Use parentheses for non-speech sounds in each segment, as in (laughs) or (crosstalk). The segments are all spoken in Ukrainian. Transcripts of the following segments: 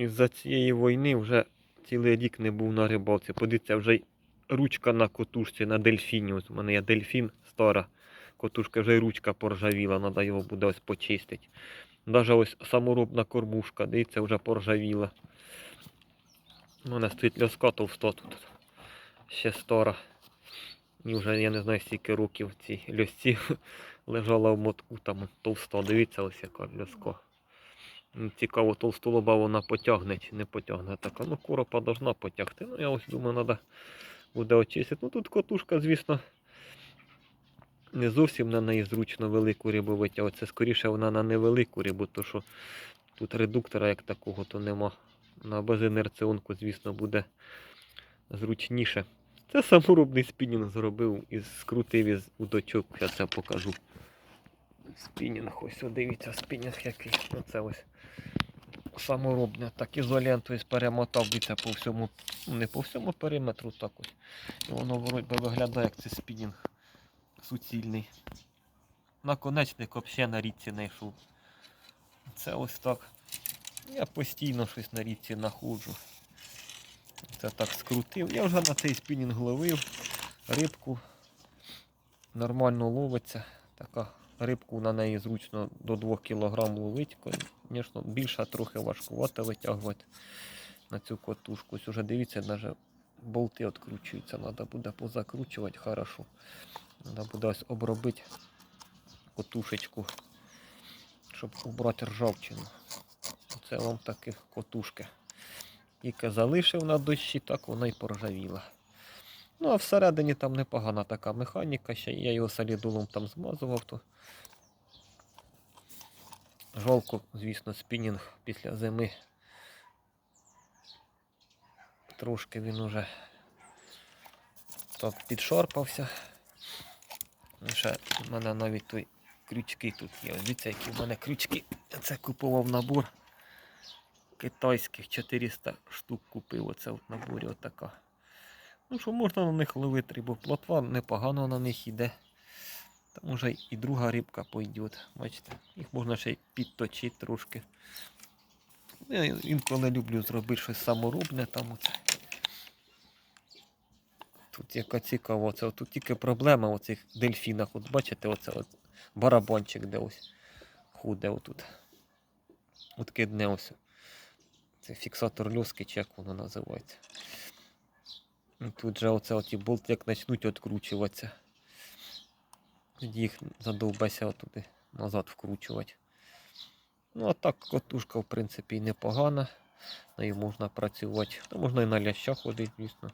із-за цієї війни вже цілий рік не був на рибалці. Подивіться, вже ручка на котушці, на дельфіні. У мене є дельфін стара. Котушка вже й ручка поржавіла, треба його буде ось почистити. Навіть ось саморобна кормушка, дивіться, вже поржавіла. У мене стоїть льоска товста тут. Ще стара. І вже я не знаю скільки років цій льосці (laughs) лежала в мотку там товста. Дивіться ось яка льоска. М, Цікаво, толстолоба вона потягне чи не потягне. Така, ну коропа должна потягти. Ну я ось думаю, треба буде очистити. Ну тут котушка, звісно, не зовсім на неї зручно велику рибу витягувати. Це скоріше вона на невелику рибу, то що тут редуктора як такого то нема. На безінерціонку, звісно, буде зручніше. Це саморобний спінінг зробив із скрутив із удочок. Я це покажу. Спінінг, ось дивіться, спінінг який. Оце ось саморобне. Так ізолентою перемотав дивіться, по всьому, ну, не по всьому периметру так ось. І воно вроді виглядає як це спінінг суцільний. Наконечник взагалі на річці не. Це ось так. Я постійно щось на річці знаходжу. Це так скрутив. Я вже на цей спінінг ловив рибку. Нормально ловиться. Така рибку на неї зручно до 2 кг ловить. Звісно, більше трохи важкувато витягувати на цю котушку. Ось уже дивіться, навіть болти відкручуються. Треба буде позакручувати хорошо. Треба буде ось обробити котушечку, щоб убрати ржавчину. Це вам такі котушки. Тільки залишив на дощі, так вона й поржавіла. Ну, а всередині там непогана така механіка, ще я його солідолом там змазував, то жалко, звісно, спінінг після зими. Трошки він уже так підшарпався. І ще в мене навіть той крючки тут є. Дивіться, які в мене крючки. Це купував набор китайських 400 штук купив. Оце в наборі отака. Ну що можна на них ловити рибу. Плотва непогано на них йде. Там уже і друга рибка пойде. Бачите, їх можна ще й підточити трошки. Я інколи люблю зробити щось саморобне там оце. Тут яка цікава, це тут тільки проблема у цих дельфінах. От бачите, оце от барабанчик де ось худе отут. От кидне ось. Це фіксатор льоски, чи як воно називається. І Тут же оце оті болти як почнуть відкручуватися. Тоді їх задовбеся отуди назад вкручувати. Ну а так котушка в принципі і непогана. Нею можна працювати. Та можна і на лящах ходити, звісно.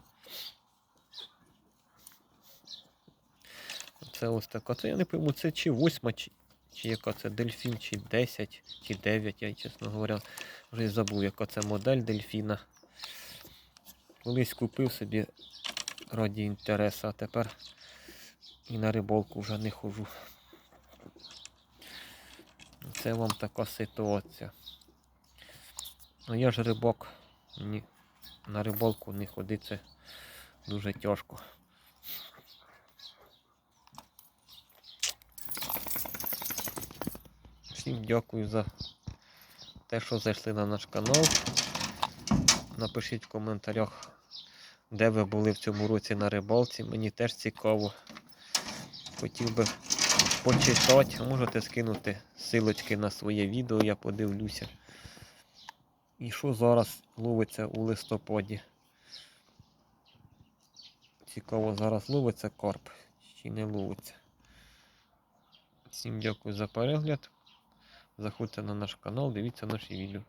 Це ось така. Це я не пойму, це чи восьма, чи, чи яка це дельфін, чи 10, чи 9, я чесно говоря, вже забув, яка це модель дельфіна. Колись купив собі раді інтересу, а тепер і на рибалку вже не хожу. Це вам така ситуація. Ну я ж рибак, ні, на рибалку не ходити дуже тяжко. Всім дякую за те, що зайшли на наш канал. Напишіть в коментарях, де ви були в цьому році на рибалці. Мені теж цікаво. Хотів би почитати. Можете скинути силочки на своє відео, я подивлюся. І що зараз ловиться у листопаді? Цікаво, зараз ловиться карп чи не ловиться. Всім дякую за перегляд. Заходьте на наш канал, дивіться наші відео.